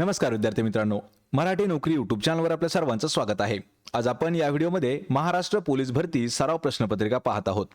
नमस्कार विद्यार्थी मित्रांनो मराठी नोकरी युट्यूब चॅनलवर आपल्या सर्वांचं स्वागत आहे. आज आपण या व्हिडिओमध्ये महाराष्ट्र पोलीस भरती सराव प्रश्नपत्रिका पाहत आहोत.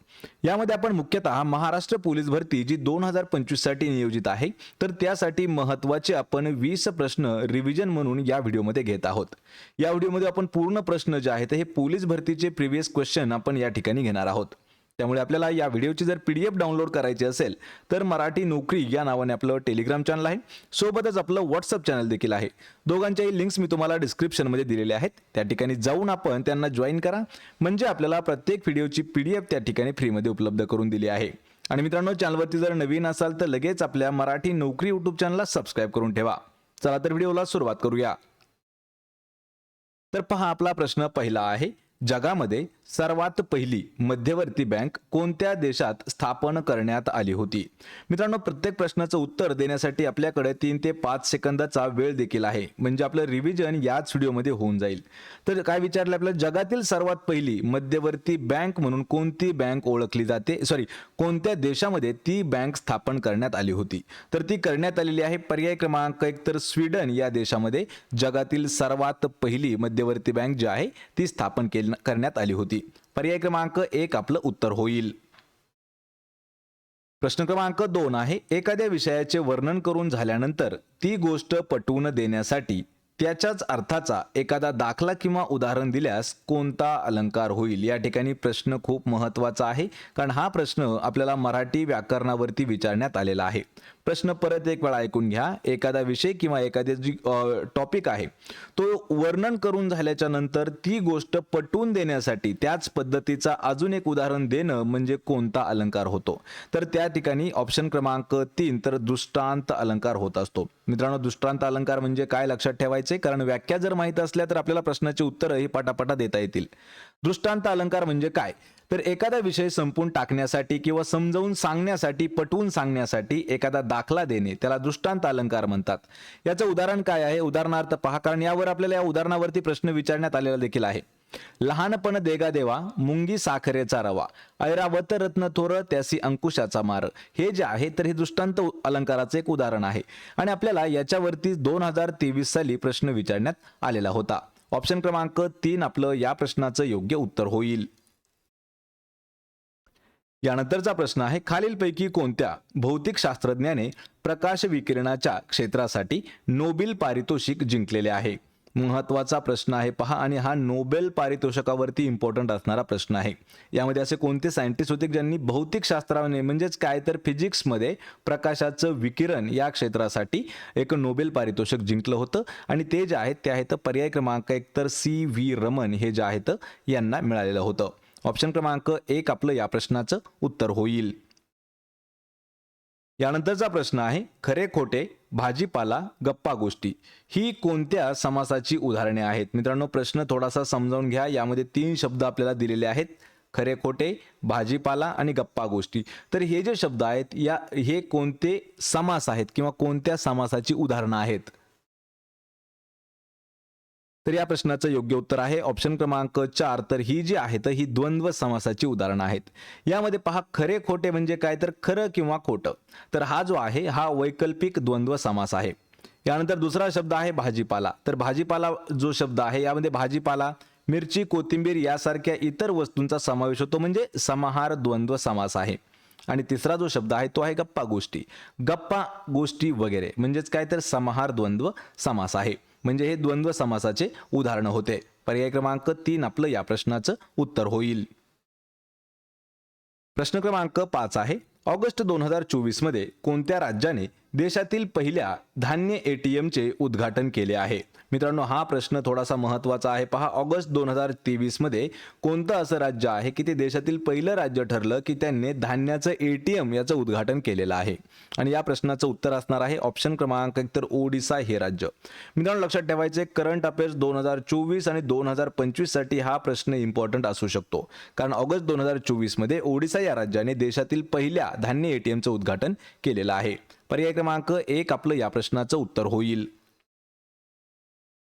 यामध्ये आपण मुख्यतः महाराष्ट्र पोलीस भरती जी दोन हजार पंचवीससाठी नियोजित आहे तर त्यासाठी महत्त्वाचे आपण वीस प्रश्न रिव्हिजन म्हणून या व्हिडिओमध्ये घेत आहोत. या व्हिडिओमध्ये आपण पूर्ण प्रश्न जे आहेत हे पोलीस भरतीचे प्रिव्हियस क्वेश्चन आपण या ठिकाणी घेणार आहोत. त्यामुळे आपल्याला या व्हिडिओची जर पी डी एफ डाउनलोड करायची असेल तर मराठी नोकरी या नावाने आपलं टेलिग्राम चॅनल आहे. सोबतच आपलं व्हॉट्सअप चॅनल देखील आहे. दोघांच्याही लिंक्स मी तुम्हाला डिस्क्रिप्शनमध्ये दिलेले आहेत. त्या ठिकाणी जाऊन आपण त्यांना जॉईन करा. म्हणजे आपल्याला प्रत्येक व्हिडिओची पी डी एफ त्या ठिकाणी फ्रीमध्ये उपलब्ध करून दिली आहे. आणि मित्रांनो चॅनलवरती जर नवीन असाल तर लगेच आपल्या मराठी नोकरी यूट्यूब चॅनलला सबस्क्राईब करून ठेवा. चला तर व्हिडिओला सुरुवात करूया. तर पहा आपला प्रश्न पहिला आहे. जगामध्ये सर्वात पहिली मध्यवर्ती बँक कोणत्या देशात स्थापन करण्यात आली होती? मित्रांनो प्रत्येक प्रश्नाचं उत्तर देण्यासाठी आपल्याकडे तीन ते पाच सेकंदाचा वेळ देखील आहे. म्हणजे आपलं रिव्हिजन याच व्हिडिओमध्ये होऊन जाईल. तर काय विचारलं आपलं जगातील सर्वात पहिली मध्यवर्ती बँक म्हणून कोणती बँक ओळखली जाते? सॉरी कोणत्या देशामध्ये ती बँक स्थापन करण्यात आली होती? तर ती करण्यात आलेली आहे पर्याय क्रमांक एक तर स्वीडन या देशामध्ये. जगातील सर्वात पहिली मध्यवर्ती बँक जी आहे ती स्थापन केली करण्यात आली होती. पर्याय क्रमांक एक आपलं उत्तर होईल. प्रश्न क्रमांक दोन आहे एखाद्या विषयाचे वर्णन करून झाल्यानंतर ती गोष्ट पटवून देण्यासाठी त्याच्याच अर्थाचा एखादा दाखला किंवा उदाहरण दिल्यास कोणता अलंकार होईल? या ठिकाणी प्रश्न खूप महत्त्वाचा आहे कारण हा प्रश्न आपल्याला मराठी व्याकरणावरती विचारण्यात आलेला आहे. प्रश्न परत एक वेळा ऐकून घ्या. एखादा विषय किंवा एखादे जी टॉपिक आहे तो वर्णन करून झाल्याच्यानंतर ती गोष्ट पटवून देण्यासाठी त्याच पद्धतीचा अजून एक उदाहरण देणं म्हणजे कोणता अलंकार होतो. तर त्या ठिकाणी ऑप्शन क्रमांक तीन तर दृष्टांत अलंकार होत असतो. मित्रांनो दृष्टांत अलंकार म्हणजे काय लक्षात ठेवायचे? कारण व्याख्या जर माहीत असल्या तर आपल्याला प्रश्नाची उत्तरं ही पाटापाटा देता येतील. दृष्टांत अलंकार म्हणजे काय? तर एखादा विषय संपून टाकण्यासाठी किंवा समजावून सांगण्यासाठी पटवून सांगण्यासाठी एखादा दाखला देणे त्याला दृष्टांत अलंकार म्हणतात. याचं उदाहरण काय आहे? उदाहरणार्थ पहा कारण यावर आपल्याला या उदाहरणावरती प्रश्न विचारण्यात आलेला देखील आहे. लहानपण देगा देवा मुंगी साखरेचा रवा ऐरावत रत्न थोर त्यासी अंकुशाचा मार. हे जे आहे तर हे दृष्टांत अलंकाराचं एक उदाहरण आहे. आणि आपल्याला याच्यावरती दोन हजार तेवीस साली प्रश्न विचारण्यात आलेला होता. ऑप्शन क्रमांक तीन आपलं या प्रश्नाचं योग्य उत्तर होईल. यानंतरचा प्रश्न आहे खालीलपैकी कोणत्या भौतिक शास्त्रज्ञाने प्रकाश विकिरणाच्या क्षेत्रासाठी नोबेल पारितोषिक जिंकलेले आहे? महत्त्वाचा प्रश्न आहे पहा. आणि हा नोबेल पारितोषिकावरती इम्पॉर्टंट असणारा प्रश्न आहे. यामध्ये असे कोणते सायंटिस्ट होते ज्यांनी भौतिक शास्त्राने म्हणजेच काय तर फिजिक्समध्ये प्रकाशाचं विकिरण या क्षेत्रासाठी एक नोबेल पारितोषिक जिंकलं होतं? आणि ते जे आहेत ते आहेत पर्याय क्रमांक एक तर सी व्ही रमन हे जे आहेत यांना मिळालेलं होतं. ऑप्शन क्रमांक एक आपलं या प्रश्नाचं उत्तर होईल. यानंतरचा प्रश्न आहे खरे खोटे भाजीपाला गप्पा गोष्टी ही कोणत्या समासाची उदाहरणे आहेत? मित्रांनो प्रश्न थोडासा समजावून घ्या यामध्ये तीन शब्द आपल्याला दिलेले आहेत खरे खोटे भाजीपाला आणि गप्पा गोष्टी. तर हे जे शब्द आहेत या हे कोणते समास आहेत किंवा कोणत्या समासाची उदाहरणं आहेत? तर या प्रश्नाचं योग्य उत्तर आहे. ऑप्शन क्रमांक चार तर ही जी आहे तर ही द्वंद्व समासाची उदाहरणं आहेत. यामध्ये पहा खरे खोटे म्हणजे काय? तर खरं किंवा खोटं. तर हा जो आहे हा वैकल्पिक द्वंद्व समास आहे. यानंतर दुसरा शब्द आहे भाजीपाला. तर भाजीपाला जो शब्द आहे यामध्ये भाजीपाला मिरची कोथिंबीर यासारख्या इतर वस्तूंचा समावेश होतो. म्हणजे समाहार द्वंद्व समास आहे. आणि तिसरा जो शब्द आहे तो आहे गप्पा गोष्टी. गप्पा गोष्टी वगैरे. म्हणजेच काय? तर समाहार द्वंद्व समास आहे. म्हणजे हे द्वंद्व समासाचे उदाहरण होते. पर्याय क्रमांक तीन आपलं या प्रश्नाचं उत्तर होईल. प्रश्न क्रमांक पाच आहे. ऑगस्ट दोन हजार चोवीसमध्ये कोणत्या राज्याने देशातील पहिल्या धान्य एटीएमचे उद्घाटन केले आहे. मित्रांनो हा प्रश्न थोडासा महत्त्वाचा आहे. पहा ऑगस्ट दोन हजार तेवीसमध्ये कोणतं असं राज्य आहे की ते देशातील पहिलं राज्य ठरलं की त्यांनी धान्याचं एटीएम याचं उद्घाटन केलेलं आहे? आणि या प्रश्नाचं उत्तर असणार आहे ऑप्शन क्रमांक एक तर ओडिसा हे राज्य. मित्रांनो लक्षात ठेवायचे करंट अफेअर्स दोन हजार चोवीस आणि दोन हजार पंचवीससाठी हा प्रश्न इम्पॉर्टंट असू शकतो. कारण ऑगस्ट दोन हजार चोवीसमध्ये ओडिसा या राज्याने देशातील पहिल्या धान्य एटीएमचं उद्घाटन केलेलं आहे. पर्याय क्रमांक एक आपलं या प्रश्नाचं उत्तर होईल.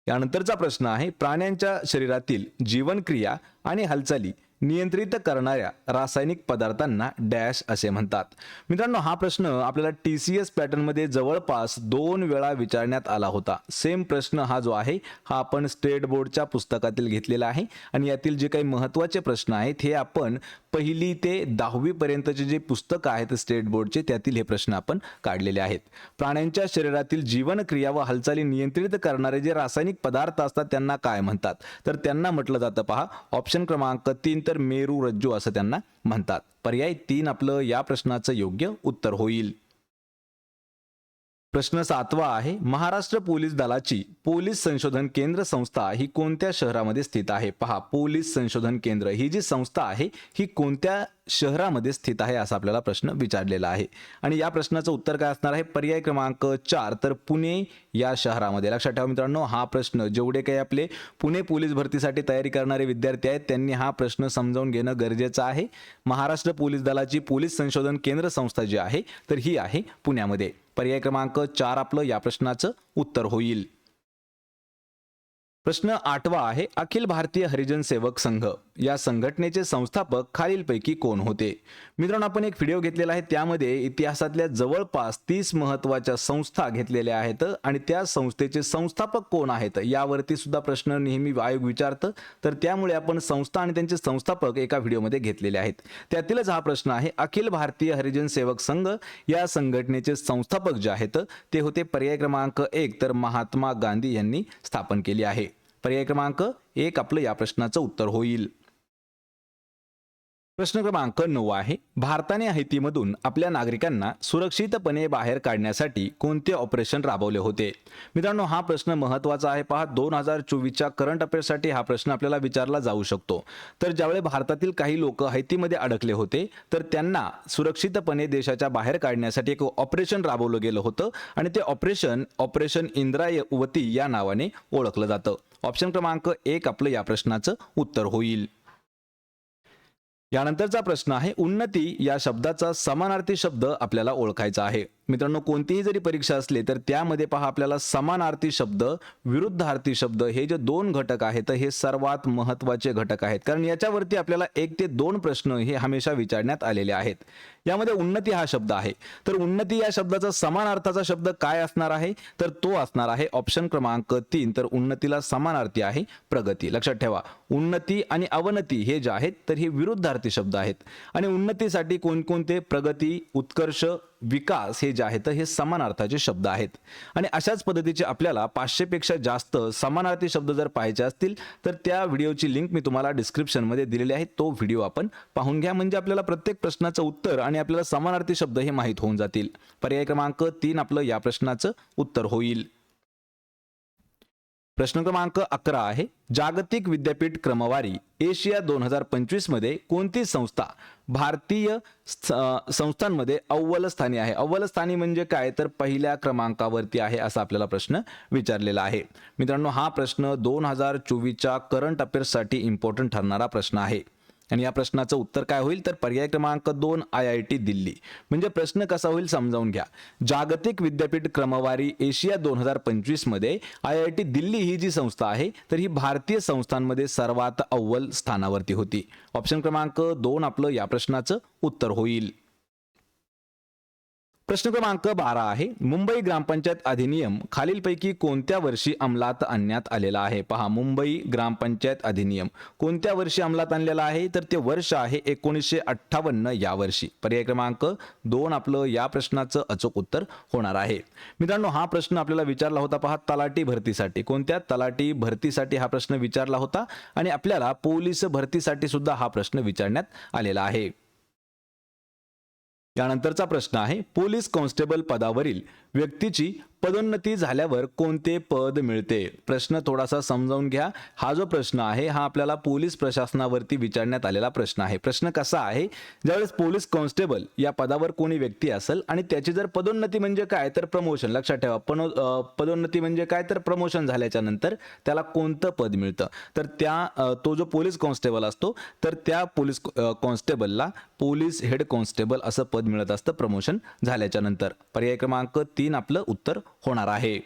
यानंतरचा प्रश्न आहे प्राण्यांच्या शरीरातील जीवनक्रिया आणि हालचाली नियंत्रित करणाऱ्या रासायनिक पदार्थांना डॅश असे म्हणतात. मित्रांनो हा प्रश्न आपल्याला टी सी एस पॅटर्नमध्ये जवळपास दोन वेळा विचारण्यात आला होता. सेम प्रश्न हा जो आहे हा आपण स्टेट बोर्डच्या पुस्तकातील घेतलेला आहे. आणि यातील जे काही महत्त्वाचे प्रश्न आहेत हे आपण पहिली ते दहावी पर्यंतचे जे पुस्तकं आहेत स्टेट बोर्डचे त्यातील हे प्रश्न आपण काढलेले आहेत. प्राण्यांच्या शरीरातील जीवनक्रिया व हालचाली नियंत्रित करणारे जे रासायनिक पदार्थ असतात त्यांना काय म्हणतात? तर त्यांना म्हटलं जातं पहा ऑप्शन क्रमांक तीन तर मेरू रज्जू असं त्यांना म्हणतात. पर्याय तीन आपलं या प्रश्नाचं योग्य उत्तर होईल. प्रश्न सातवा आहे महाराष्ट्र पोलीस दलाची पोलीस संशोधन केंद्र संस्था ही कोणत्या शहरामध्ये स्थित आहे? पहा पोलीस संशोधन केंद्र ही जी संस्था आहे ही कोणत्या शहरामध्ये स्थित आहे असा आपल्याला प्रश्न विचारलेला आहे. आणि या प्रश्नाचं उत्तर काय असणार आहे? पर्याय क्रमांक चार. तर पुणे या शहरामध्ये. लक्षात ठेवा मित्रांनो हा प्रश्न जेवढे काही आपले पुणे पोलीस भरतीसाठी तयारी करणारे विद्यार्थी आहेत त्यांनी हा प्रश्न समजावून घेणं गरजेचं आहे. महाराष्ट्र पोलीस दलाची पोलीस संशोधन केंद्र संस्था जी आहे तर ही आहे पुण्यामध्ये. पर्याय क्रमांक चार आपलं या प्रश्नाचं उत्तर होईल. प्रश्न आठवा आहे अखिल भारतीय हरिजन सेवक संघ. या संघटनेचे संस्थापक खालीलपैकी कोण होते? मित्रांनो आपण एक व्हिडिओ घेतलेला आहे त्यामध्ये इतिहासातल्या जवळपास तीस महत्त्वाच्या संस्था घेतलेल्या आहेत आणि त्या संस्थेचे संस्थापक कोण आहेत यावरती सुद्धा प्रश्न नेहमी आयोग विचारतं. तर त्यामुळे आपण संस्था आणि त्यांचे संस्थापक एका व्हिडिओमध्ये घेतलेले आहेत. त्यातीलच हा प्रश्न आहे अखिल भारतीय हरिजन सेवक संघ या संघटनेचे संस्थापक जे आहेत ते होते पर्याय क्रमांक एक तर महात्मा गांधी यांनी स्थापन केली आहे. पर्याय क्रमांक एक आपलं या प्रश्नाचं उत्तर होईल. प्रश्न क्रमांक नऊ आहे भारताने हैतीमधून आपल्या नागरिकांना सुरक्षितपणे बाहेर काढण्यासाठी कोणते ऑपरेशन राबवले होते? मित्रांनो हा प्रश्न महत्त्वाचा आहे. पहा दोन हजार चोवीसच्या करंट अफेअर्ससाठी हा प्रश्न आपल्याला विचारला जाऊ शकतो. तर ज्यावेळी भारतातील काही लोक हैतीमध्ये अडकले होते तर त्यांना सुरक्षितपणे देशाच्या बाहेर काढण्यासाठी एक ऑपरेशन राबवलं गेलं होतं आणि ते ऑपरेशन ऑपरेशन इंद्रायवती या नावाने ओळखलं जातं. ऑप्शन क्रमांक एक आपलं या प्रश्नाचं उत्तर होईल. यानंतरचा प्रश्न आहे उन्नती या शब्दाचा समानार्थी शब्द आपल्याला ओळखायचा आहे. मित्रांनो कोणतीही जरी परीक्षा असली तर त्यामध्ये पहा आपल्याला समानार्थी शब्द विरुद्धार्थी शब्द हे जे दोन घटक आहेत हे सर्वात महत्त्वाचे घटक आहेत. कारण याच्यावरती आपल्याला एक ते दोन प्रश्न हे हमेशा विचारण्यात आलेले आहेत. यामध्ये उन्नती हा शब्द आहे. तर उन्नती या शब्दाचा समान अर्थाचा शब्द काय असणार आहे? तर तो असणार आहे ऑप्शन क्रमांक तीन. तर उन्नतीला समानार्थी आहे प्रगती. लक्षात ठेवा. उन्नती आणि अवनती हे जे आहेत तर हे विरुद्धार्थी शब्द आहेत. आणि उन्नतीसाठी कोणकोणते प्रगती उत्कर्ष विकास हे जे आहेत हे समानार्थाचे शब्द आहेत. आणि अशाच पद्धतीचे आपल्याला पाचशेपेक्षा जास्त समानार्थी शब्द जर पाहायचे असतील तर त्या व्हिडिओची लिंक मी तुम्हाला डिस्क्रिप्शनमध्ये दिलेली आहे. तो व्हिडिओ आपण पाहून घ्या. म्हणजे आपल्याला प्रत्येक प्रश्नाचं उत्तर आणि आपल्याला समानार्थी शब्द हे माहीत होऊन जातील. पर्याय क्रमांक तीन आपलं या प्रश्नाचं उत्तर होईल. प्रश्न क्रमांक अकरा आहे. जागतिक विद्यापीठ क्रमवारी एशिया दोन हजार पंचवीसमध्ये कोणती संस्था भारतीय संस्थांमध्ये अव्वल स्थानी आहे? अव्वल स्थानी म्हणजे काय? तर पहिल्या क्रमांकावरती आहे असा आपल्याला प्रश्न विचारलेला आहे. मित्रांनो हा प्रश्न दोन हजार चोवीसच्या करंट अफेअर्ससाठी इम्पॉर्टंट ठरणारा प्रश्न आहे. आणि या प्रश्नाचं उत्तर काय होईल? तर पर्याय क्रमांक दोन आय आय टी दिल्ली. म्हणजे प्रश्न कसा होईल समजावून घ्या. जागतिक विद्यापीठ क्रमवारी एशिया दोन हजार पंचवीसमध्ये आय आय टी दिल्ली ही जी संस्था आहे तर ही भारतीय संस्थांमध्ये सर्वात अव्वल स्थानावरती होती. ऑप्शन क्रमांक दोन आपलं या प्रश्नाचं उत्तर होईल. प्रश्न क्रमांक बारा आहे. मुंबई ग्रामपंचायत अधिनियम खालीलपैकी कोणत्या वर्षी अंमलात आणण्यात आलेला आहे? पहा मुंबई ग्रामपंचायत अधिनियम कोणत्या वर्षी अंमलात आणलेला आहे? तर ते वर्ष आहे एकोणीसशे अठ्ठावन्न या वर्षी. पर्याय क्रमांक दोन आपलं या प्रश्नाचं अचूक उत्तर होणार आहे. मित्रांनो हा प्रश्न आपल्याला विचारला होता पहा तलाटी भरतीसाठी. कोणत्या तलाटी भरतीसाठी हा प्रश्न विचारला होता? आणि आपल्याला पोलीस भरतीसाठी सुद्धा हा प्रश्न विचारण्यात आलेला आहे. यानंतरचा प्रश्न आहे पोलीस कॉन्स्टेबल पदावरील व्यक्तीची पदोन्नती झाल्यावर कोणते पद मिळते? प्रश्न थोडासा समजावून घ्या. हा जो प्रश्न आहे हा आपल्याला पोलीस प्रशासनावरती विचारण्यात आलेला प्रश्न आहे. प्रश्न कसा आहे? ज्यावेळेस पोलीस कॉन्स्टेबल या पदावर कोणी व्यक्ती असेल आणि त्याची जर पदोन्नती म्हणजे काय तर प्रमोशन. लक्षात ठेवा पण पदोन्नती म्हणजे काय? तर प्रमोशन झाल्याच्यानंतर त्याला कोणतं पद मिळतं? तर त्या तो जो पोलीस कॉन्स्टेबल असतो तर त्या पोलीस कॉन्स्टेबलला पोलीस हेड कॉन्स्टेबल असं पद मिळत असतं प्रमोशन झाल्याच्यानंतर पर्याय क्रमांक तीन आपलं उत्तर होणार आहे.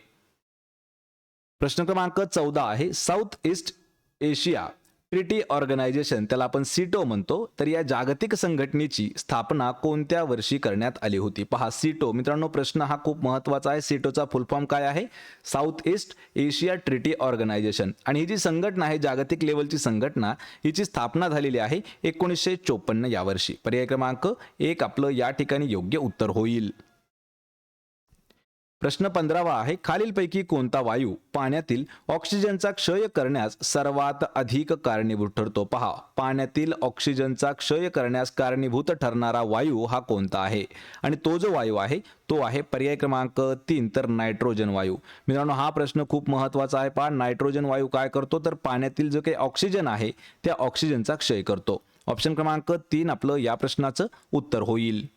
प्रश्न क्रमांक चौदा आहे south east Asia treaty organisation त्याला आपण सिटो म्हणतो. तर या जागतिक संघटनेची स्थापना कोणत्या वर्षी करण्यात आली होती? पहा सिटो मित्रांनो प्रश्न हा खूप महत्त्वाचा आहे. सिटोचा फुल फॉर्म काय आहे? South east Asia treaty organisation आणि ही जी संघटना आहे जागतिक लेवलची संघटना हिची स्थापना झालेली आहे एकोणीसशे चोपन्न यावर्षी पर्याय क्रमांक एक आपलं या ठिकाणी योग्य उत्तर होईल. प्रश्न पंधरावा आहे खालीलपैकी कोणता वायू पाण्यातील ऑक्सिजनचा क्षय करण्यास सर्वात अधिक कारणीभूत ठरतो? पहा पाण्यातील ऑक्सिजनचा क्षय करण्यास कारणीभूत ठरणारा वायू हा कोणता आहे? आणि तो जो वायू आहे तो आहे पर्याय क्रमांक तीन तर नायट्रोजन वायू. मित्रांनो हा प्रश्न खूप महत्त्वाचा आहे. पहा नायट्रोजन वायू काय करतो? तर पाण्यातील जो काही ऑक्सिजन आहे त्या ऑक्सिजनचा क्षय करतो. ऑप्शन क्रमांक तीन आपलं या प्रश्नाचं उत्तर होईल.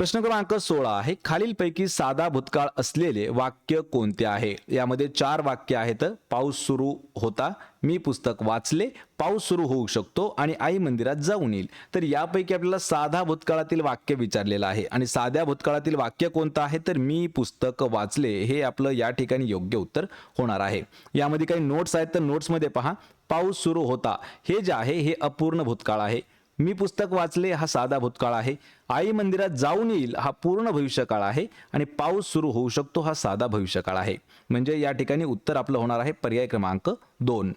प्रश्न क्रमांक सोळा आहे. खालीलपैकी साधा भूतकाळ असलेले वाक्य कोणते आहे? यामध्ये चार वाक्य आहेत. पाऊस सुरू होता मी पुस्तक वाचले पाऊस सुरू होऊ शकतो आणि आई मंदिरात जाऊन येईल. तर यापैकी आपल्याला साधा भूतकाळातील वाक्य विचारलेलं आहे. आणि साध्या भूतकाळातील वाक्य कोणतं आहे? तर मी पुस्तक वाचले हे आपलं या ठिकाणी योग्य उत्तर होणार आहे. यामध्ये काही नोट्स आहेत तर नोट्समध्ये पहा. पाऊस सुरू होता हे जे आहे हे अपूर्ण भूतकाळ आहे. मी पुस्तक वाचले हा साधा भूतकाळ आहे. आई मंदिरात जाऊन येईल हा पूर्ण भविष्यकाळ आहे आणि पाऊस सुरू होऊ शकतो हा साधा भविष्यकाळ आहे. म्हणजे या ठिकाणी उत्तर आपलं होणार आहे पर्याय क्रमांक दोन.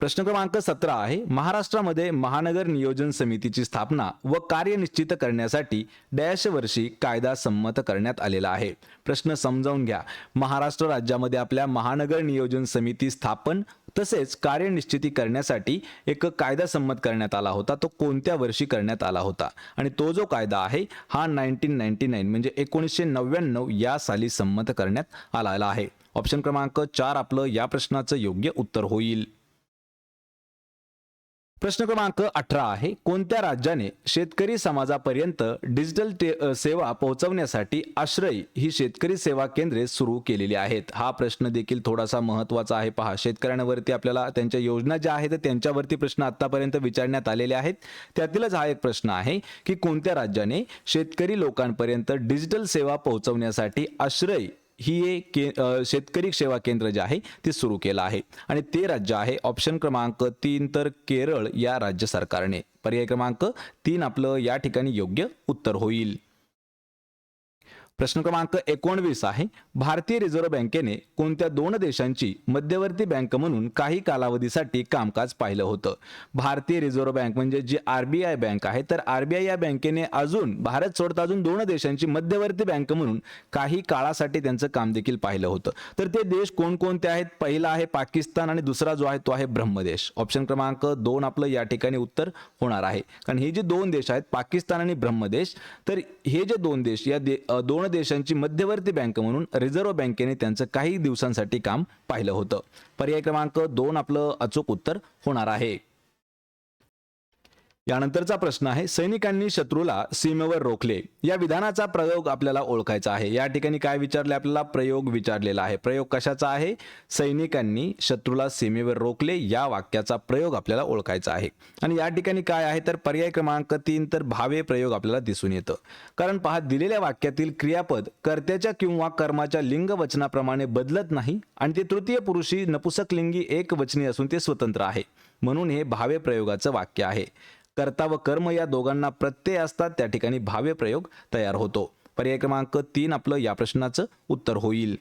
प्रश्न क्रमांक सतरा आहे महाराष्ट्रामध्ये महानगर नियोजन समितीची स्थापना व कार्य निश्चित करण्यासाठी डॅश वर्षी कायदा संमत करण्यात आलेला आहे. प्रश्न समजावून घ्या. महाराष्ट्र राज्यामध्ये आपल्या महानगर नियोजन समिती स्थापन तसेच कार्यनिश्चिती करण्यासाठी एक कायदा संमत करण्यात आला होता तो कोणत्या वर्षी करण्यात आला होता? आणि तो जो कायदा आहे हा नाईन्टीन नाईन्टी नाईन म्हणजे एकोणीसशे नव्याण्णव या साली संमत करण्यात आलेला आहे. ऑप्शन क्रमांक चार आपलं या प्रश्नाचं योग्य उत्तर होईल. प्रश्न क्रमांक अठरा आहे कोणत्या राज्याने शेतकरी समाजापर्यंत डिजिटल टे- सेवा पोहोचवण्यासाठी आश्रय ही शेतकरी सेवा केंद्रे सुरू केलेली आहेत? हा प्रश्न देखील थोडासा महत्त्वाचा आहे पहा. शेतकऱ्यांवरती आपल्याला त्यांच्या योजना ज्या आहेत त्यांच्यावरती प्रश्न आतापर्यंत विचारण्यात आलेले आहेत. त्यातीलच हा एक प्रश्न आहे की कोणत्या राज्याने शेतकरी लोकांपर्यंत डिजिटल सेवा पोहोचवण्यासाठी आश्रय ही एक के शेतकरी सेवा केंद्र जे आहे ते सुरू केलं आहे. आणि ते राज्य आहे ऑप्शन क्रमांक तीन तर केरळ या राज्य सरकारने. पर्याय क्रमांक तीन आपलं या ठिकाणी योग्य उत्तर होईल. प्रश्न क्रमांक एकोणवीस आहे. भारतीय रिझर्व्ह बँकेने कोणत्या दोन देशांची मध्यवर्ती बँक म्हणून काही कालावधीसाठी कामकाज पाहिलं होतं? भारतीय रिझर्व्ह बँक म्हणजे जी आरबीआय बँक आहे तर आरबीआय या बँकेने अजून भारत सोडता अजून दोन देशांची मध्यवर्ती बँक म्हणून काही काळासाठी त्यांचं काम देखील पाहिलं होतं. तर ते देश कोणकोणते आहेत? पहिला आहे पाकिस्तान आणि दुसरा जो आहे तो आहे ब्रह्मदेश. ऑप्शन क्रमांक दोन आपलं या ठिकाणी उत्तर होणार आहे. कारण हे जे दोन देश आहेत पाकिस्तान आणि ब्रह्मदेश तर हे जे दोन देश या दे दोन देशांची मध्यवर्ती बँक म्हणून रिझर्व्ह बँकेने त्यांचं काही दिवसांसाठी काम पाहिलं होतं. पर्याय क्रमांक दोन आपलं अचूक उत्तर होणार आहे. यानंतरचा प्रश्न आहे सैनिकांनी शत्रूला सीमेवर रोखले. या विधानाचा प्रयोग आपल्याला ओळखायचा आहे. या ठिकाणी काय विचारले आपल्याला? प्रयोग विचारलेला आहे. प्रयोग कशाचा आहे? सैनिकांनी शत्रूला सीमेवर रोखले या वाक्याचा प्रयोग आपल्याला ओळखायचा आहे. आणि या ठिकाणी काय आहे? तर पर्याय क्रमांक तीन तर भावे प्रयोग आपल्याला दिसून येतं. कारण पहा दिलेल्या वाक्यातील क्रियापद कर्त्याच्या किंवा कर्माच्या लिंग वचनाप्रमाणे बदलत नाही आणि ते तृतीय पुरुषी नपुसकलिंगी एक वचनी असून ते स्वतंत्र आहे. म्हणून हे भावे प्रयोगाचं वाक्य आहे. कर्ता व कर्म या दोघांना प्रत्यय असतात त्या ठिकाणी भाव्य प्रयोग तयार होतो. पर्याय क्रमांक तीन आपलं या प्रश्नाचं उत्तर होईल.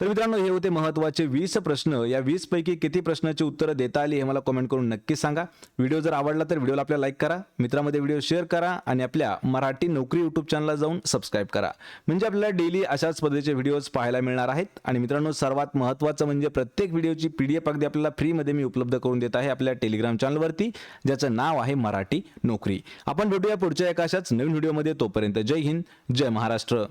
तर मित्रांनो हे होते महत्त्वाचे वीस प्रश्न. या वीस पैकी किती प्रश्नाची उत्तरं देता आली हे मला कमेंट करून नक्की सांगा. व्हिडिओ जर आवडला तर व्हिडिओला आपल्या लाईक करा. मित्रामध्ये व्हिडिओ शेअर करा आणि आपल्या मराठी नोकरी युट्यूब चॅनलला जाऊन सबस्क्राईब करा. म्हणजे आपल्याला डेली अशाच पद्धतीचे व्हिडिओज पाहायला मिळणार आहेत. आणि मित्रांनो सर्वात महत्त्वाचं म्हणजे प्रत्येक व्हिडिओची पी डी एफ अगदी आपल्याला फ्रीमध्ये मी उपलब्ध करून देत आहे आपल्या टेलिग्राम चॅनलवरती ज्याचं नाव आहे मराठी नोकरी. आपण भेटूया पुढच्या एका अशाच नवीन व्हिडिओमध्ये तोपर्यंत जय हिंद जय महाराष्ट्र.